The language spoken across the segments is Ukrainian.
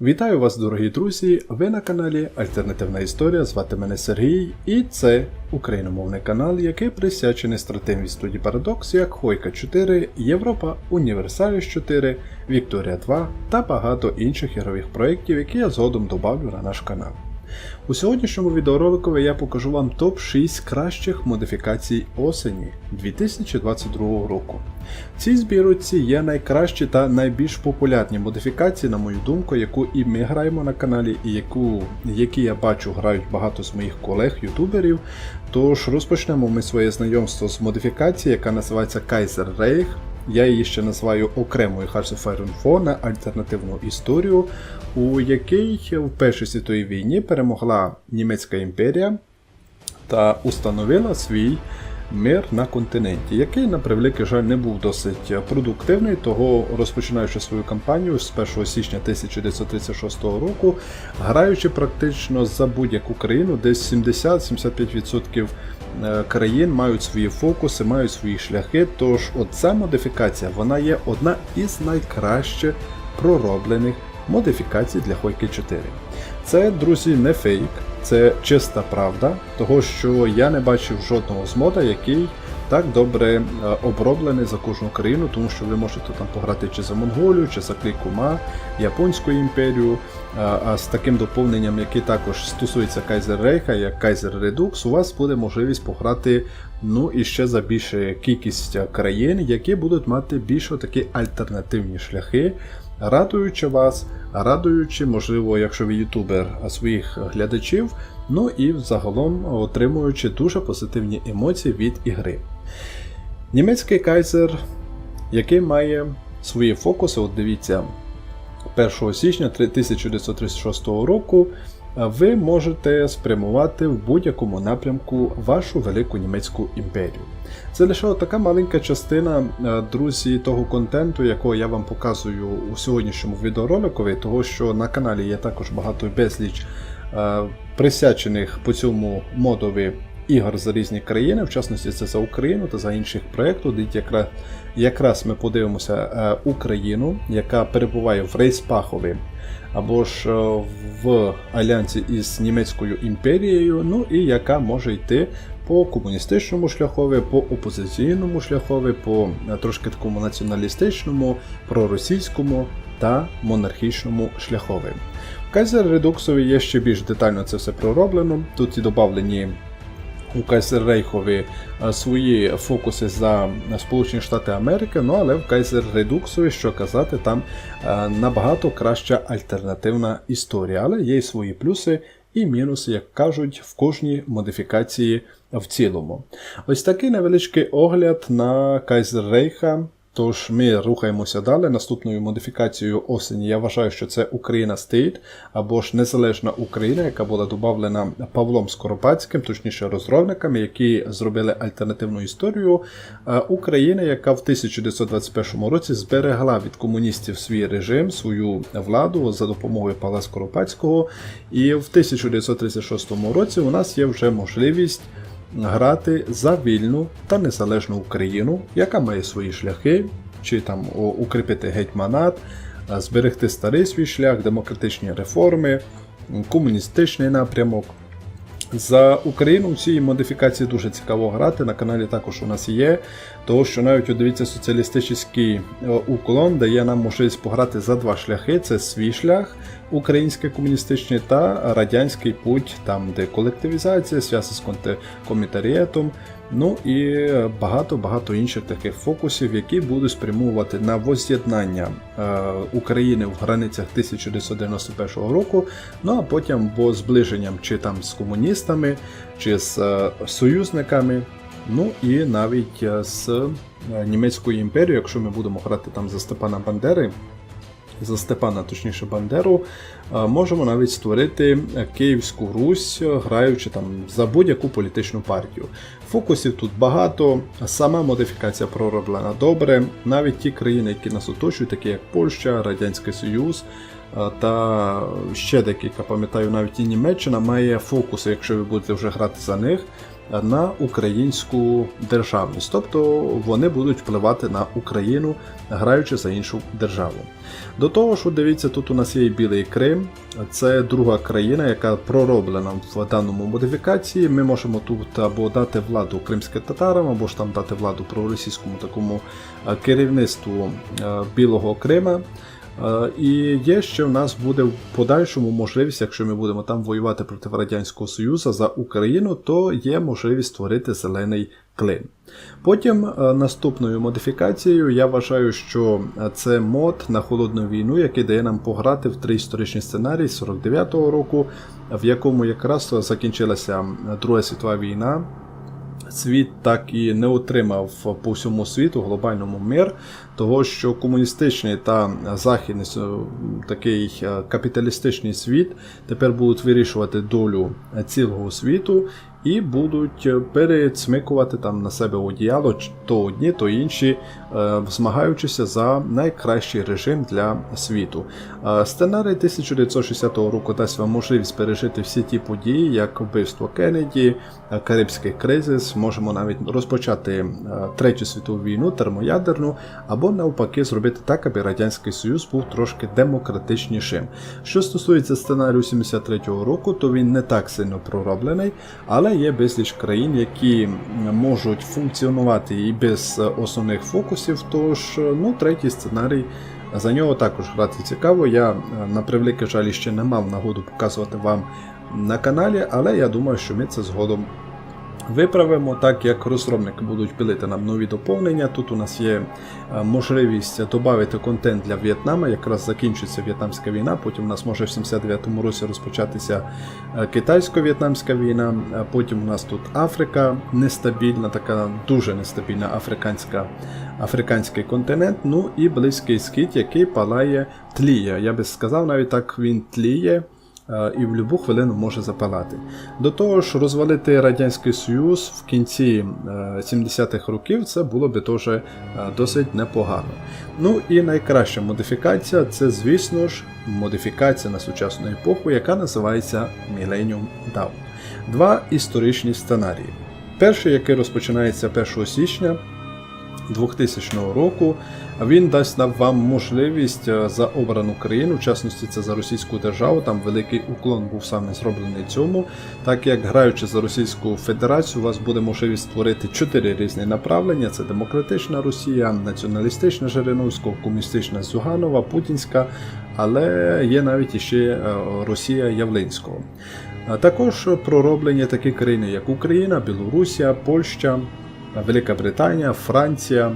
Вітаю вас, дорогі друзі! Ви на каналі Альтернативна Історія. Звати мене Сергій, і це україномовний канал, який присвячений стратегії студії Парадокс, як Хойка 4, Європа, Універсаліс 4, Вікторія 2 та багато інших ігрових проєктів, які я згодом добавлю на наш канал. У сьогоднішньому відеоролику я покажу вам топ-6 кращих модифікацій осені 2022 року. В цій збірці є найкращі та найбільш популярні модифікації, на мою думку, яку і ми граємо на каналі, і яку, які я бачу грають багато з моїх колег-ютуберів. Тож розпочнемо ми своє знайомство з модифікацією, яка називається Kaiser Reich. Я її ще називаю окремою Hearts of Iron 4 на альтернативну історію, у якій в Першій світовій війні перемогла Німецька імперія та установила свій мир на континенті, який, на превеликий жаль, не був досить продуктивний, того розпочинаючи свою кампанію з 1 січня 1936 року, граючи практично за будь-яку країну, десь 70-75% е, країн мають свої фокуси, мають свої шляхи. Тож оця модифікація вона є одна із найкраще пророблених модифікацій для Хойки 4. Це, друзі, не фейк, це чиста правда, того що я не бачив жодного з мода, який так добре е, оброблений за кожну країну, тому що ви можете там пограти чи за Монголію, чи за Клікума, Японську імперію. А, А з таким доповненням, який також стосується Кайзер Рейха, як Кайзер Редукс, у вас буде можливість пограти ну і ще за більше кількість країн, які будуть мати більш такі альтернативні шляхи радуючи вас, радуючи, можливо, якщо ви ютубер своїх глядачів, ну і загалом отримуючи дуже позитивні емоції від ігри. Німецький кайзер, який має свої фокуси, от дивіться, 1 січня 1936 року. Ви можете спрямувати в будь-якому напрямку вашу велику німецьку імперію. Це лише така маленька частина, друзі, того контенту, якого я вам показую у сьогоднішньому відеороликові, того що на каналі є також багато безліч присячених по цьому модові ігор за різні країни, в частності це за Україну та за інших проєктів, де якраз, якраз ми подивимося Україну, яка перебуває в Рейспахові або ж в альянсі із Німецькою імперією, ну і яка може йти по комуністичному шляхові, по опозиційному шляхові, по трошки такому націоналістичному, проросійському та монархічному шляхові. Кайзер Редуксові є ще більш детально це все пророблено. Тут і додавлені у Кайзер Рейхові свої фокуси за Сполучені Штати Америки, ну але в Кайзер Редуксові, що казати, там набагато краща альтернативна історія, але є й свої плюси і мінуси, як кажуть, в кожній модифікації в цілому. Ось такий невеличкий огляд на Кайзер Рейха. Тож ми рухаємося далі. Наступною модифікацією осені я вважаю, що це Україна Стейт або ж Незалежна Україна, яка була додавлена Павлом Скоропадським, точніше розробниками, які зробили альтернативну історію України, яка в 1921 році зберегла від комуністів свій режим, свою владу за допомогою Павла Скоропадського. І в 1936 році у нас є вже можливість грати за вільну та незалежну Україну, яка має свої шляхи, чи там укріпити гетьманат, зберегти старий свій шлях, демократичні реформи, комуністичний напрямок. За Україну всі модифікації дуже цікаво грати. На каналі також у нас є. Тому що навіть дивіться, соціалістичний уклон дає нам можливість пограти за два шляхи: це свій шлях, український комуністичний та радянський путь, там де колективізація, зв'язок з комітарієтом, ну і багато-багато інших таких фокусів, які будуть спрямовувати на воз'єднання е, України в границях 1991 року, ну а потім бо зближенням чи там з комуністами, чи з е, союзниками. Ну і навіть е, з німецькою імперією, якщо ми будемо грати там за Степана Бандери, за Степана, точніше Бандеру, можемо навіть створити Київську Русь, граючи там за будь-яку політичну партію. Фокусів тут багато, сама модифікація пророблена добре. Навіть ті країни, які нас оточують, такі як Польща, Радянський Союз. Та ще декілька, пам'ятаю, навіть і Німеччина має фокуси, якщо ви будете вже грати за них. На українську державність, тобто вони будуть впливати на Україну, граючи за іншу державу. До того ж, дивіться, тут у нас є Білий Крим, це друга країна, яка пророблена в даному модифікації. Ми можемо тут або дати владу кримським татарам, або ж там дати владу проросійському такому е, керівництву е, Білого Крима. Е, І є ще в нас буде в подальшому можливість, якщо ми будемо там воювати проти Радянського Союзу за Україну, то є можливість створити зелений клин. Потім е, наступною модифікацією я вважаю, що е, це мод на холодну війну, який дає нам пограти в три історичні сценарії з 49-го року, в якому якраз закінчилася Друга світова війна світ так і не отримав по всьому світу глобальному мир, того що комуністичний та західний е, такий е, капіталістичний світ тепер будуть вирішувати долю цілого світу. І будуть е, перецмикувати там на себе одіяло, то одні, то інші, е, змагаючися за найкращий режим для світу. Е, Сценарій 1960 року дасть вам можливість пережити всі ті події, як вбивство Кеннеді, Карибський кризис. Можемо навіть розпочати Третю світову війну, термоядерну, або навпаки зробити так, аби Радянський Союз був трошки демократичнішим. Що стосується сценарію 73-го року, то він не так сильно пророблений, але є безліч країн, які можуть функціонувати і без е, основних фокусів. Тож, е, ну, третій сценарій. За нього також грати цікаво. Я е, на превеликий жаль ще не мав нагоду показувати вам на каналі, але я думаю, що ми це згодом Виправимо так, як розробники будуть пилити нам нові доповнення. Тут у нас є е, можливість додати контент для В'єтнама. Якраз закінчиться В'єтнамська війна. Потім у нас може в 79-му році розпочатися е, китайсько-в'єтнамська війна. Потім у нас тут Африка нестабільна, така дуже нестабільна африканська, африканський континент. Ну і Близький Схід, який палає тліє. Я би сказав, навіть так він тліє е, і в будь-яку хвилину може запалати. До того ж, розвалити Радянський Союз в кінці е, 70-х років це було би теж е, досить непогано. Ну і найкраща модифікація це, звісно ж, модифікація на сучасну епоху, яка називається Millennium Dawn. Два історичні сценарії. Перший, який розпочинається 1 січня 2000 року. Він дасть нам вам можливість е, за обрану країну, в частності це за російську державу. Там великий уклон був саме зроблений цьому. Так як граючи за Російську Федерацію, у вас буде можливість створити чотири різні направлення: це демократична Росія, націоналістична Жириновського, комуністична Зюганова, Путінська, але є навіть іще е, Росія Явлинського. Також пророблені такі країни, як Україна, Білорусія, Польща, Велика Британія, Франція,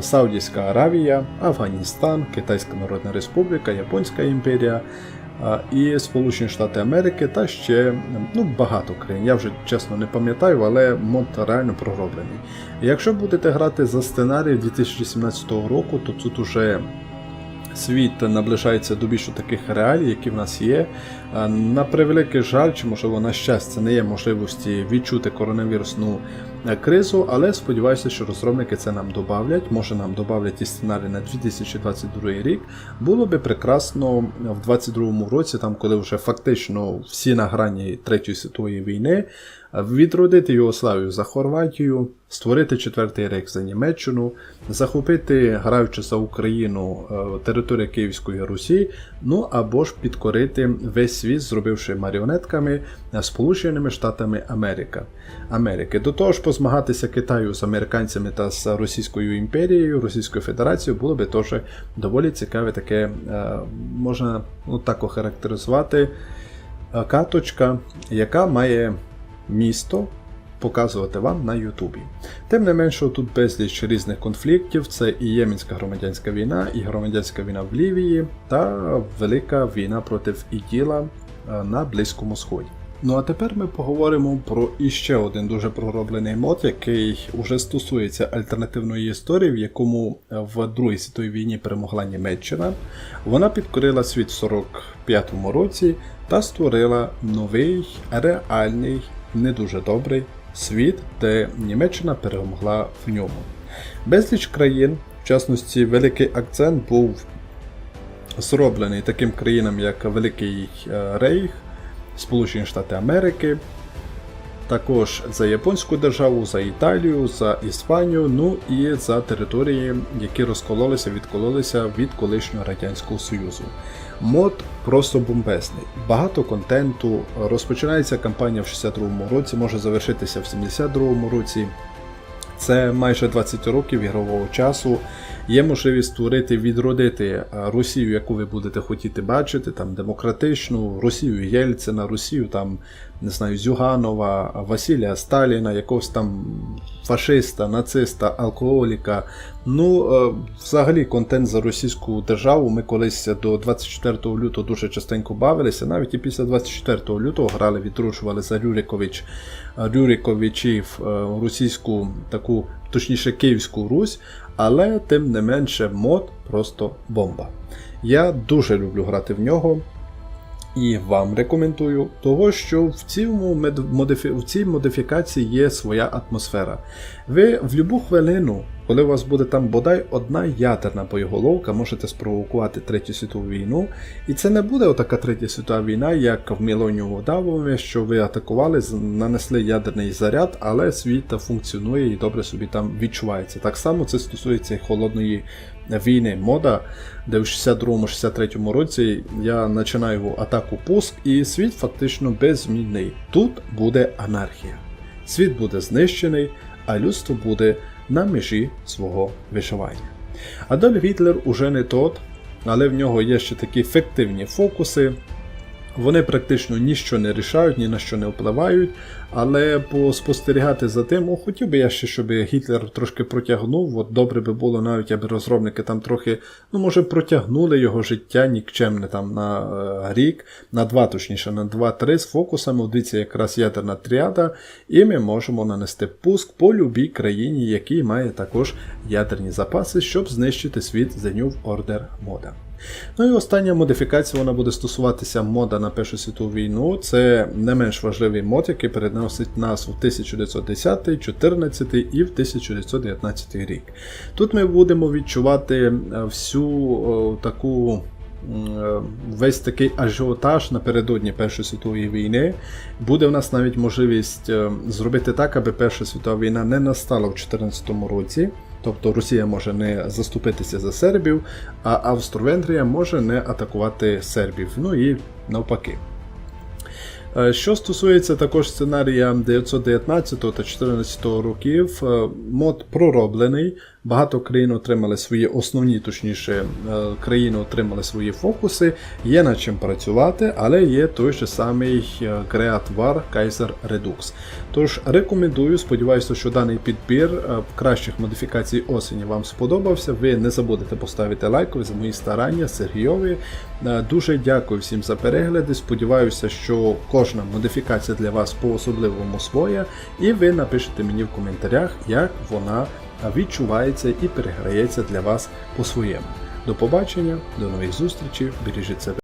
Саудівська Аравія, Афганістан, Китайська Народна Республіка, Японська імперія е, і Сполучені Штати Америки та ще ну, багато країн. Я вже чесно не пам'ятаю, але мод реально пророблений. Якщо будете грати за сценарій 2017 року, то тут уже світ наближається до більш таких реалій, які в нас є. На превеликий жаль, чи можливо на щастя, не є можливості відчути коронавірусну е, кризу, але сподіваюся, що розробники це нам додавлять. Може нам додавлять і сценарій на 2022 рік. Було би прекрасно в 2022 році, там коли вже фактично всі на грані Третьої світової війни, відродити Югославію за Хорватію, створити четвертий рейх за Німеччину, захопити, граючи за Україну, е, територію Київської Русі, ну або ж підкорити весь світ, зробивши маріонетками е, Сполученими Штатами Америка. Америки. До того ж, позмагатися Китаю з американцями та з Російською імперією, Російською Федерацією було би теж доволі цікаве таке, е, можна ну, так охарактеризувати, е, каточка, яка має місто показувати вам на Ютубі. Тим не менше, тут безліч різних конфліктів: це і Єменська громадянська війна, і громадянська війна в Лівії, та велика війна проти ІДІЛа е, на Близькому Сході. Ну а тепер ми поговоримо про іще один дуже пророблений мод, який уже стосується альтернативної історії, в якому в Другій світовій війні перемогла Німеччина. Вона підкорила світ в 45-му році та створила новий, реальний, не дуже добрий світ, де Німеччина перемогла в ньому. Безліч країн, в частності, великий акцент був зроблений таким країнам, як Великий е, Рейх, Сполучені Штати Америки, також за японську державу, за Італію, за Іспанію, ну і за території, які розкололися, відкололися від колишнього радянського союзу. Мод просто бомбезний. Багато контенту. Розпочинається кампанія в 62-му році, може завершитися в 72-му році. Це майже 20 років ігрового часу. Є можливість створити, відродити е, Росію, яку ви будете хотіти бачити, там демократичну, Росію Єльцина, Росію там, не знаю, Зюганова, Василія Сталіна, якогось там фашиста, нациста, алкоголіка. Ну, е, взагалі, контент за російську державу. Ми колись до 24 лютого дуже частенько бавилися. Навіть і після 24 лютого грали, відрушували за Рюрикович, Рюриковичів е, російську таку, точніше, Київську Русь, але тим не менше мод просто бомба. Я дуже люблю грати в нього. І вам рекомендую, того що в, цьому в цій модифікації є своя атмосфера. Ви в будь-яку хвилину, коли у вас буде там бодай одна ядерна боєголовка, можете спровокувати Третю світову війну. І це не буде отака Третя світова війна, як в Мілоніуму Давові, що ви атакували, нанесли ядерний заряд, але світ функціонує і добре собі там відчувається. Так само це стосується і холодної війни мода, де в 62-63 році я починаю атаку пуск, і світ фактично беззмінний. Тут буде анархія. Світ буде знищений, а людство буде на межі свого виживання. Адольф Гітлер уже не тот, але в нього є ще такі фіктивні фокуси. Вони практично ніщо не рішають, ні на що не впливають, але поспостерігати за тим, о, хотів би я ще, щоб Гітлер трошки протягнув. От добре би було навіть, аби розробники там трохи, ну може, протягнули його життя нікчемне там на е, рік, на два, точніше, на 2-3 з фокусами. Дивіться, якраз ядерна тріада, і ми можемо нанести пуск по любій країні, який має також ядерні запаси, щоб знищити світ The New Order мода. Ну і остання модифікація вона буде стосуватися мода на Першу світову війну. Це не менш важливий мод, який переносить нас у 1910, 14 і в 1919 рік. Тут ми будемо відчувати е, всю о, таку. е, Весь такий ажіотаж напередодні Першої світової війни. Буде в нас навіть можливість е, зробити так, аби Перша світова війна не настала в 2014 році. Тобто Росія може не заступитися за сербів, а Австро-Венгрія може не атакувати сербів. Ну і навпаки. Е, Що стосується також сценарія 919 та 14 років, е, мод пророблений. Багато країн отримали свої основні, точніше, е, країни отримали свої фокуси. Є над чим працювати, але є той же самий е, War Kaiser Redux. Тож рекомендую, сподіваюся, що даний підбір е, кращих модифікацій осені вам сподобався. Ви не забудете поставити лайк за мої старання Сергійові. Дуже дякую всім за перегляди. Сподіваюся, що кожна модифікація для вас по-особливому своя, і ви напишете мені в коментарях, як вона відчувається і переграється для вас по-своєму. До побачення, до нових зустрічей, бережіть себе.